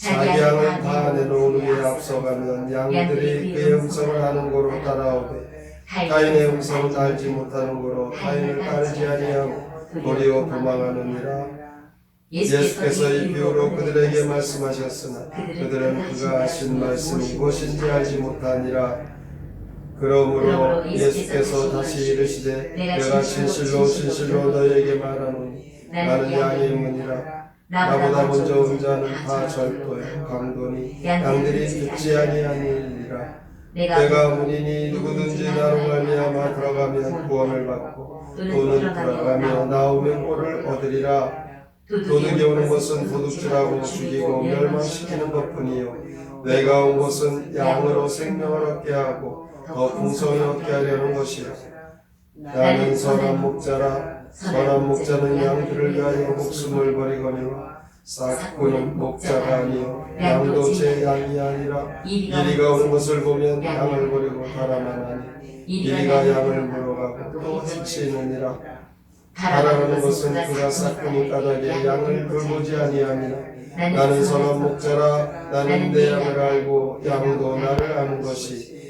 자기 양을 다 내놓은 후에 앞서가면 양들이 그의 음성을 아는 고로 따라오되 타인의 음성을 알지 못하는 고로 타인을 따르지 아니하고 도리어 도망하느니라. 예수께서 이 비유로 그들에게 말씀하셨으나 그들은 그가 하신 말씀이 무엇인지 알지 못하니라. 그러므로 예수께서 다시 이르시되 내가 진실로 진실로 너희에게 말하노니 나는 양의 문이라 나보다 먼저 온 자는 다 절도요 강도니 양들이 듣지 아니하니라. 내가 문이니 누구든지 나로 말미암아 들어가면 구원을 받고 또는 들어가며 나오면 꼴을 얻으리라. 도둑이 오는 것은 도둑질하고 죽이고 멸망시키는 것뿐이요. 내가 온 것은 양으로 생명을 얻게 하고 더 풍성히 얻게 하려는 것이라. 나는 선한 목자라 선한 목자는 양들을 위하여 목숨을 버리거니와 싹구는 목자가 아니요 양도 제 양이 아니라 이리가 오는 것을 보면 양을 버리고 달아나니 이리가 양을 물어가고 또 해치느니라. 달아나는 것은 그가 싹구니 까닭에 양을 돌보지 아니함이라. 나는 선한 목자라. 나는 내 양을 알고 양도 나를 아는 것이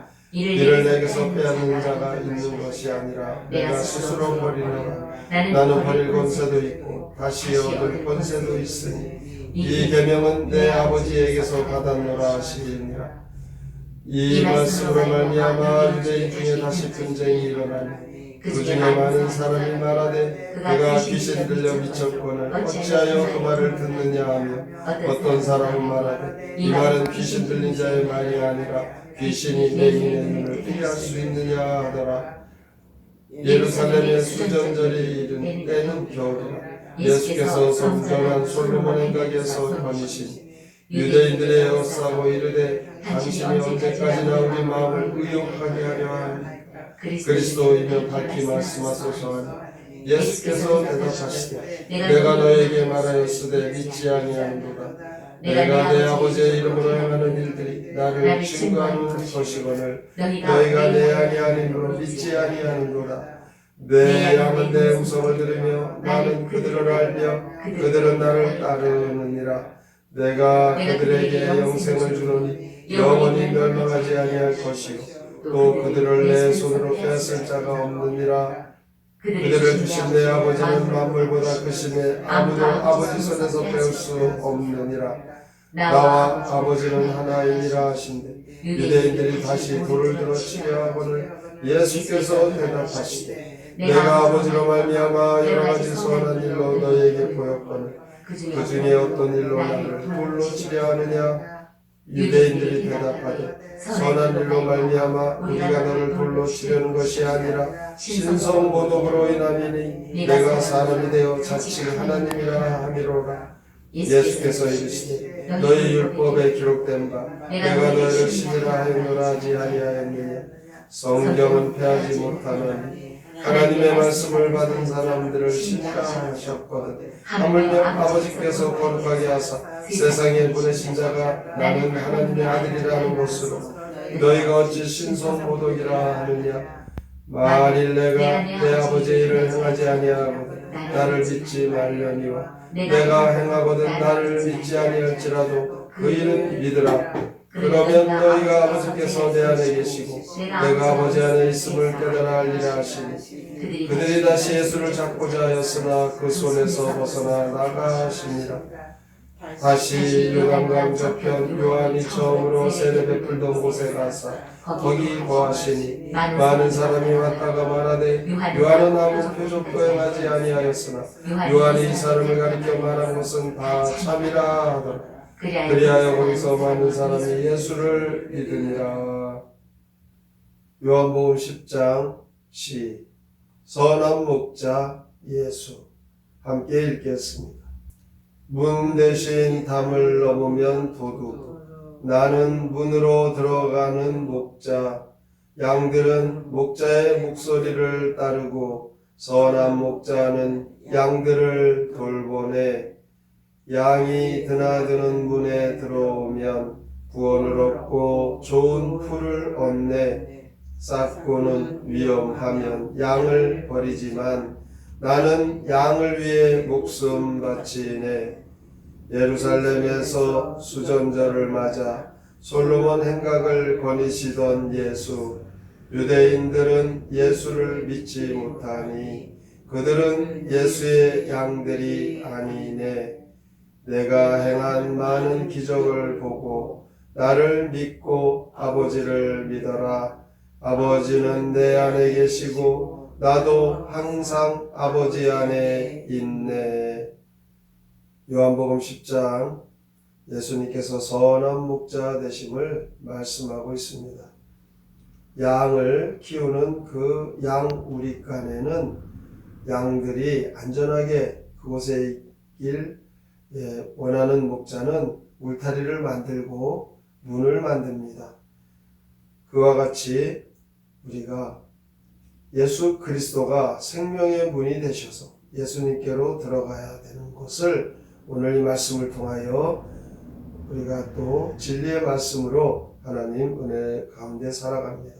이를 내게서 빼앗는 자가 있는 것이 아니라 내가 스스로 버리노라 나는 버릴 권세도 있고 다시 얻을 권세도 있으니 이 계명은 내 아버지에게서 받았노라 하시니라. 이 말씀으로 말미암아 유대인 중에 다시 분쟁이 일어나니 그 중에 많은 사람이 말하되 그가 귀신 들려 미쳤거늘 어찌하여 그 말을 듣느냐 하며 어떤 사람은 말하되 이 말은 귀신 들린 자의 말이 아니라 귀신이 맹인의 눈을 뜨게 할수 있느냐 하더라. 예루살렘의 수전절이 이른 때는 겨울이라. 예수께서 성전한 솔로몬의 가게에서 거니신 유대인들의 어싸고 이르되 당신이 언제까지나 우리 마음을 의욕하게 하려 하니? 그리스도이며 밝히 말씀하소서 예수께서 대답하시되 내가 너에게 말하였으되 믿지 아니하는도다 내가 내 아버지의 이름으로 행하는 일들이 나를 증거하는 것이거늘 너희가 내 안이 아니므로 믿지 아니하는도다 내 양은 내 음성을 들으며 나는 그들을 알며 그들은 나를 따르느니라. 내가 그들에게 영생을 주노니 영원히 멸망하지 아니할 것이요. 또 그들을 내 손으로 뺏을 자가 없느니라 그들을 주신 내 아버지는 만물보다 크심에 아무도 아버지 손에서 배울 수 없느니라. 나와 아버지는 하나이니라 하신대. 유대인들이 다시 돌을 들어 치려 하거늘 예수께서 대답하시되 내가 아버지로 말미암아 여러 가지 선한 일로 너희에게 보였거늘 그 중에 어떤 일로 나를 돌로 치려 하느냐? 유대인들이 대답하되 선한 일로 말미암아 우리가 너를 돌로 치려는 것이 아니라 신성 모독으로 인함이니 내가 사람이 되어 자칭 하나님이라 함이로라. 예수께서 이르시되 너희 율법에 기록된 바 내가 너희를 신이라 하였노라 하지 아니하였느냐? 성경은 패하지 못하노니 하나님의 말씀을 받은 사람들을 신이라 하셨거든. 하물며 아버지께서 거룩하게 하사 세상에 보내신 자가 나는 하나님의 아들이라는 것으로 너희가 어찌 신성모독이라 하느냐? 만일 내가 내 아버지의 일을 행하지 아니하거든 나를 믿지 말려니와 내가 행하거든 나를 믿지 아니할지라도 그 일은 믿으라. 그러면 너희가 아버지께서 내 안에 계시고 내가 아버지 안에 있음을 깨달아 알리라 하시니 그들이 다시 예수를 잡고자 하였으나 그 손에서 벗어나 나가시니라 다시 요단강 저편 요한이 처음으로 세례 베풀던 곳에 가서 거기 거하시니? 많은 사람이 왔다가 말하되 요한은 아무 표적도 행하지 아니하였으나 요한이 이 사람을 가리켜 말한 것은 다 참이라 하더라. 그리하여 거기서 많은 사람이 예수를 믿으니라. 요한복음 10장 시. 선한 목자 예수. 함께 읽겠습니다 문 대신 담을 넘으면 도둑 나는 문으로 들어가는 목자. 양들은 목자의 목소리를 따르고 선한 목자는 양들을 돌보내 양이 드나드는 문에 들어오면 구원을 얻고 좋은 풀을 얻네. 싹고는 위험하면 양을 버리지만 나는 양을 위해 목숨 바치네 예루살렘에서 수전절을 맞아 솔로몬 행각을 거니시던 예수 유대인들은 예수를 믿지 못하니 그들은 예수의 양들이 아니네 내가 행한 많은 기적을 보고 나를 믿고 아버지를 믿어라 아버지는 내 안에 계시고 나도 항상 아버지 안에 있네. 요한복음 10장 예수님께서 선한 목자 되심을 말씀하고 있습니다. 양을 키우는 그 양 우리간에는 양들이 안전하게 그곳에 있길 예, 원하는 목자는 울타리를 만들고 문을 만듭니다. 그와 같이 우리가 예수 그리스도가 생명의 문이 되셔서 예수님께로 들어가야 되는 것을 오늘 이 말씀을 통하여 우리가 또 진리의 말씀으로 하나님 은혜 가운데 살아갑니다.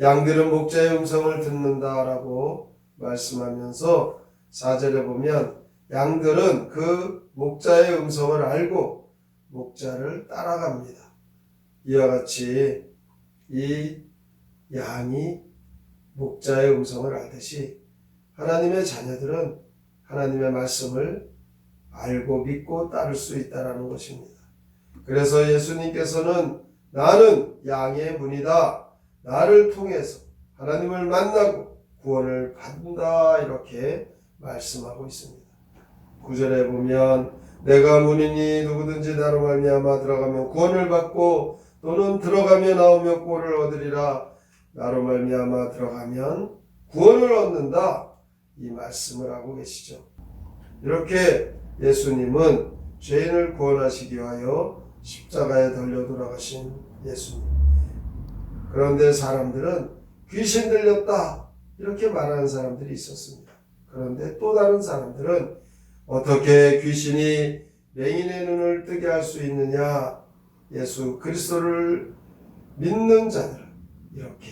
양들은 목자의 음성을 듣는다라고 말씀하면서 4절에 보면 양들은 그 목자의 음성을 알고 목자를 따라갑니다. 이와 같이 이 양이 목자의 음성을 알듯이 하나님의 자녀들은 하나님의 말씀을 알고 믿고 따를 수 있다라는 것입니다. 그래서 예수님께서는 나는 양의 문이다. 나를 통해서 하나님을 만나고 구원을 받는다. 이렇게 말씀하고 있습니다. 구절에 보면 내가 문이니 누구든지 나로 말미암아 들어가면 구원을 받고 또는 들어가며 나오며 꼴을 얻으리라. 나로 말미암아 들어가면 구원을 얻는다. 이 말씀을 하고 계시죠. 이렇게 예수님은 죄인을 구원하시기 위하여 십자가에 달려 돌아가신 예수님. 그런데 사람들은 귀신 들렸다. 이렇게 말하는 사람들이 있었습니다. 그런데 또 다른 사람들은 어떻게 귀신이 맹인의 눈을 뜨게 할 수 있느냐? 예수 그리스도를 믿는 자들은 이렇게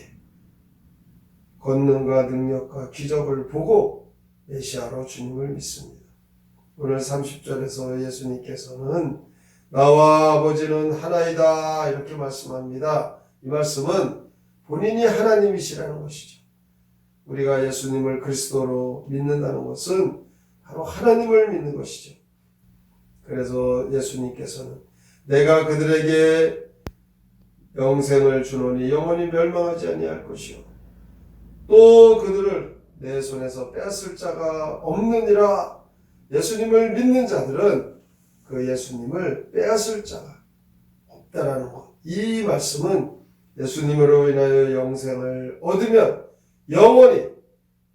권능과 능력과 기적을 보고 메시아로 주님을 믿습니다. 오늘 30절에서 예수님께서는 나와 아버지는 하나이다 이렇게 말씀합니다. 이 말씀은 본인이 하나님이시라는 것이죠. 우리가 예수님을 그리스도로 믿는다는 것은 바로 하나님을 믿는 것이죠. 그래서 예수님께서는 내가 그들에게 영생을 주노니 영원히 멸망하지 아니할 것이요 또 그들을 내 손에서 빼앗을 자가 없느니라 예수님을 믿는 자들은 그 예수님을 빼앗을 자가 없다라는 것. 이 말씀은 예수님으로 인하여 영생을 얻으면 영원히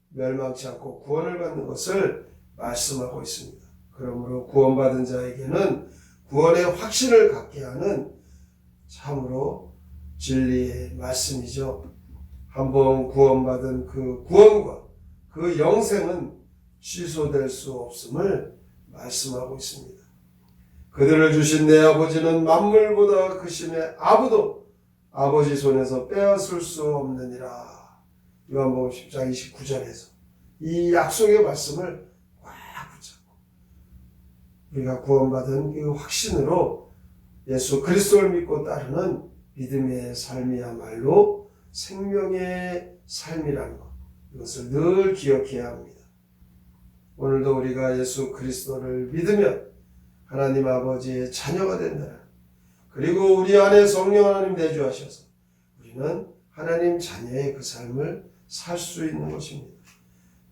멸망치 않고 구원을 받는 것을 말씀하고 있습니다. 그러므로 구원받은 자에게는 구원의 확신을 갖게 하는 참으로 진리의 말씀이죠. 한번 구원받은 그 구원과 그 영생은 취소될 수 없음을 말씀하고 있습니다. 그들을 주신 내 아버지는 만물보다 크심에 아무도 아버지 손에서 빼앗을 수 없느니라. 요한복음 10장 29절에서 이 약속의 말씀을 꽉 붙잡고 우리가 구원받은 그 확신으로 예수 그리스도를 믿고 따르는 믿음의 삶이야말로 생명의 삶이라는 것 이것을 늘 기억해야 합니다. 오늘도 우리가 예수 그리스도를 믿으면 하나님 아버지의 자녀가 된다. 그리고 우리 안에 성령 하나님 내주하셔서 우리는 하나님 자녀의 그 삶을 살 수 있는 것입니다.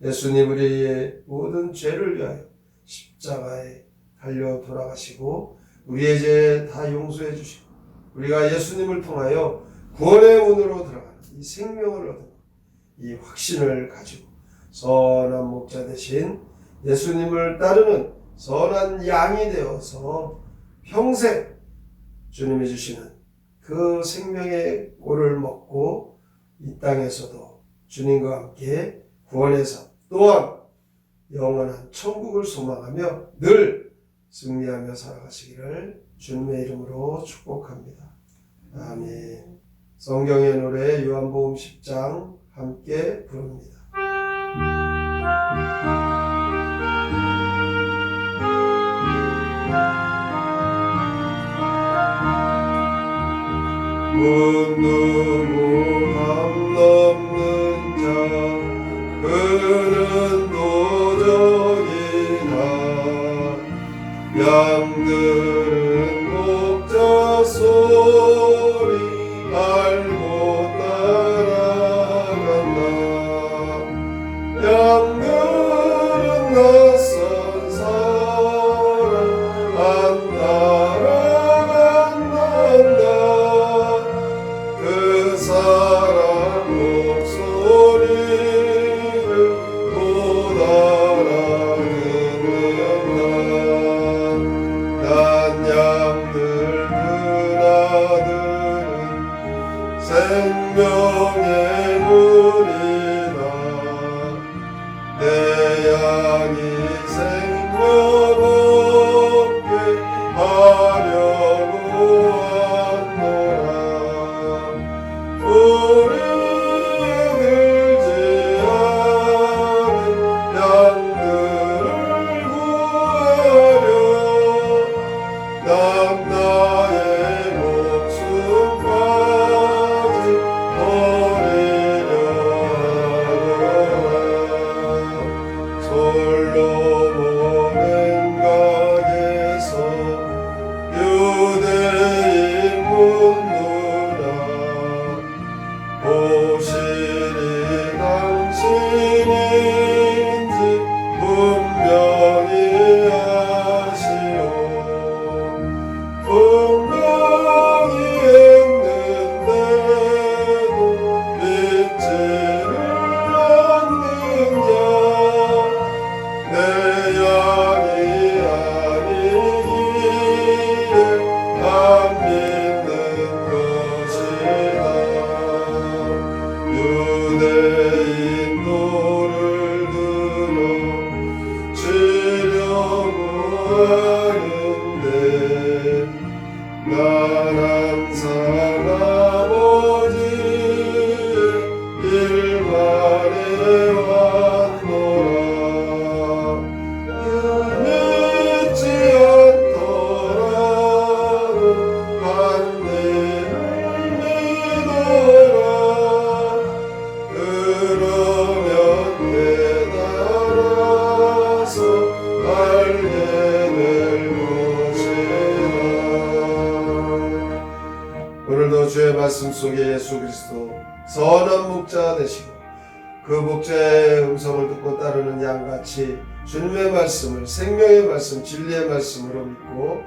예수님 우리의 모든 죄를 위하여 십자가에 달려 돌아가시고 우리의 죄 다 용서해 주시고 우리가 예수님을 통하여 구원의 문으로 들어가는 이 생명을 얻는 이 확신을 가지고 선한 목자 대신 예수님을 따르는 선한 양이 되어서 평생 주님이 주시는 그 생명의 꼴을 먹고 이 땅에서도 주님과 함께 구원의 삶 또한 영원한 천국을 소망하며 늘 승리하며 살아가시기를 주님의 이름으로 축복합니다. 아멘. 성경의 노래 요한복음 10장 함께 부릅니다. 담 넘는 자 그는 도적이나 양들 속에 예수 그리스도 선한 목자 되시고 그 목자의 음성을 듣고 따르는 양같이 주님의 말씀을 생명의 말씀 진리의 말씀으로 믿고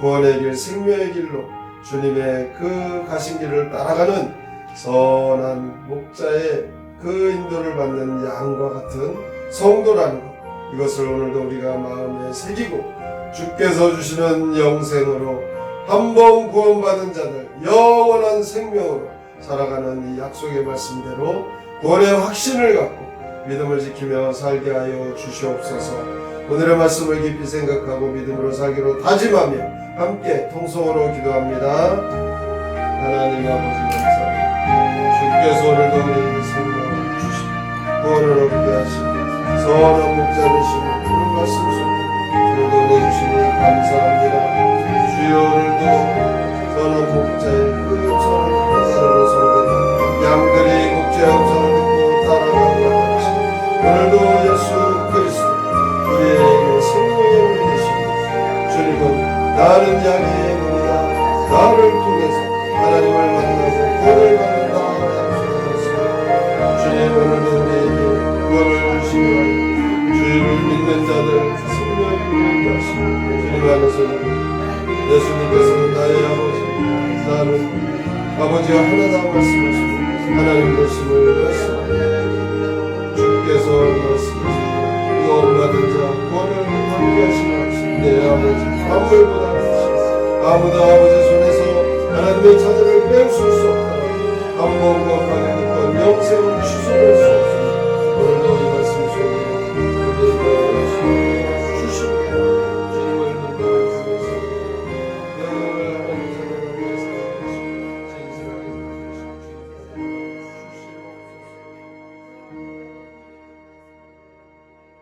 구원의 길 생명의 길로 주님의 그 가신 길을 따라가는 선한 목자의 그 인도를 받는 양과 같은 성도라는 것 이것을 오늘도 우리가 마음에 새기고 주께서 주시는 영생으로 한 번 구원받은 자들 영원한 생명으로 살아가는 이 약속의 말씀대로 구원의 확신을 갖고 믿음을 지키며 살게 하여 주시옵소서. 오늘의 말씀을 깊이 생각하고 믿음으로 살기로 다짐하며 함께 통성으로 기도합니다. 하나님 아버지 감사합니다. 주께서 오늘도 우리에게 생명을 주시고 구원을 얻게 하시고 선한 목자 되시는 그런 말씀 속에 오늘도 내주시니 감사합니다 주여 오늘도 선한 목자의 그 듣고 따르는 성도들 양들이 듣고 아무도 아버지 손에서 하나님의 자녀를 뺄수 없다. 한번과 가는 건 영생을 주소서